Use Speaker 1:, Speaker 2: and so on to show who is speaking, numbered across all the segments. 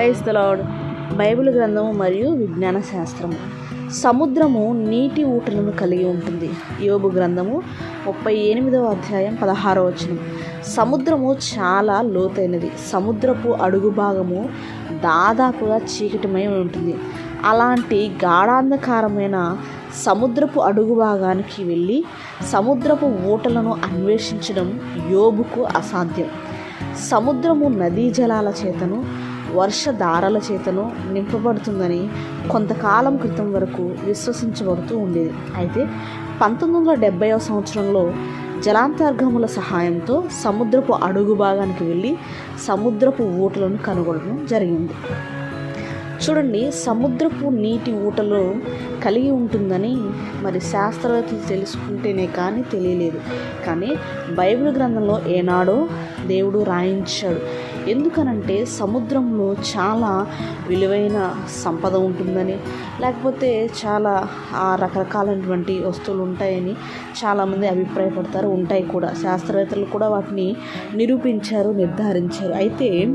Speaker 1: క్రైస్తలాడు Bible గ్రంథము మరియు విజ్ఞాన శాస్త్రము. సముద్రము నీటి ఊటలను కలిగి ఉంటుంది. యోబు గ్రంథము ముప్పై ఎనిమిదవ అధ్యాయం పదహారవ వచనం. సముద్రము చాలా లోతైనది. సముద్రపు అడుగు భాగము దాదాపుగా చీకటిమై ఉంటుంది. అలాంటి గాఢాంధకారమైన సముద్రపు అడుగు భాగానికి వెళ్ళి సముద్రపు ఊటలను అన్వేషించడం యోబుకు అసాధ్యం. సముద్రము నదీ జలాల చేతను వర్షధారల చేతను నింపబడుతుందని కొంతకాలం క్రితం వరకు విశ్వసించబడుతూ ఉండేది. అయితే పంతొమ్మిది వందల డెబ్బైవ సంవత్సరంలో జలాంతర్గముల సహాయంతో సముద్రపు అడుగు భాగానికి వెళ్ళి సముద్రపు ఊటలను కనుగొనడం జరిగింది. చూడండి సముద్రపు నీటి ఊటలో కలిగి ఉంటుందని మరి శాస్త్రవేత్తలు తెలుసుకుంటేనే కానీ తెలియలేదు. కానీ బైబిల్ గ్రంథంలో ఏనాడో దేవుడు రాయించాడు. ఎందుకనంటే సముద్రంలో చాలా విలువైన సంపద ఉంటుందని లేకపోతే చాలా ఆ రకరకాలైనటువంటి వస్తువులు ఉంటాయని చాలామంది అభిప్రాయపడతారు. ఉంటాయి కూడా. శాస్త్రవేత్తలు కూడా వాటిని నిరూపించారు నిర్ధారించారు. అయితే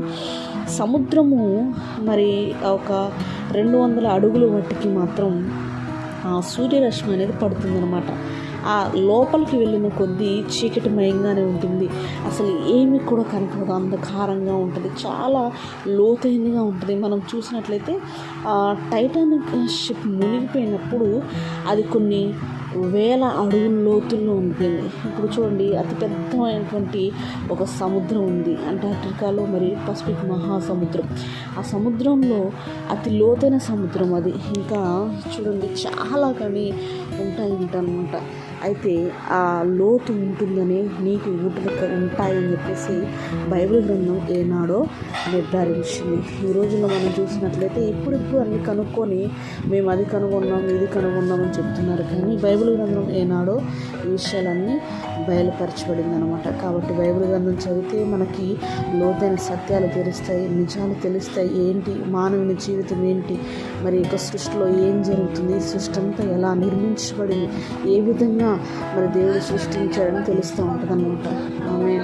Speaker 1: సముద్రము మరి ఒక రెండు వందల అడుగుల మట్టికి మాత్రం సూర్యరశ్మి అనేది పడుతుందన్నమాట. ఆ లోపలికి వెళ్ళిన కొద్దీ చీకటిమయంగానే ఉంటుంది. అసలు ఏమి కూడా కనపడదు. అంధకారంగా ఉంటుంది. చాలా లోతైనగా ఉంటుంది. మనం చూసినట్లయితే టైటానిక్ షిప్ మునిగిపోయినప్పుడు అది కొన్ని వేల అడుగుల లోతుల్లో ఉంటుంది ఇప్పుడు చూడండి అతి పెద్దమైనటువంటి ఒక సముద్రం ఉంది. అంటార్టికాలో మరి పసిఫిక్ మహాసముద్రం. ఆ సముద్రంలో అతి లోతైన సముద్రం అది. ఇంకా చూడండి చాలా కానీ ఉంటాయి అనమాట అయితే ఆ లోతు ఉంటుందని నీటి ఊటలు ఉంటాయని చెప్పేసి బైబిల్ గ్రంథం ఏనాడో నిర్ధారించింది. ఈ రోజుల్లో మనం చూసినట్లయితే ఇప్పుడిప్పుడు అన్ని కనుక్కొని మేము అది కనుగొన్నాం ఇది కనుగొన్నాం అని చెప్తున్నారు. కానీ బైబిల్ గ్రంథం ఏనాడో ఈ విషయాలన్నీ బయలుపరచబడింది అనమాట కాబట్టి బైబిల్ గ్రంథం చదివితే మనకి లోతైన సత్యాలు తెలుస్తాయి నిజాలు తెలుస్తాయి. ఏంటి? మానవుని జీవితం ఏంటి? మరి యొక్క సృష్టిలో ఏం జరుగుతుంది? సృష్టి అంతా ఎలా నిర్మించబడింది? ఏ విధంగా మన దేవుడు సృష్టించాడని తెలుస్తూ ఉంటుంది అనమాట ఆమె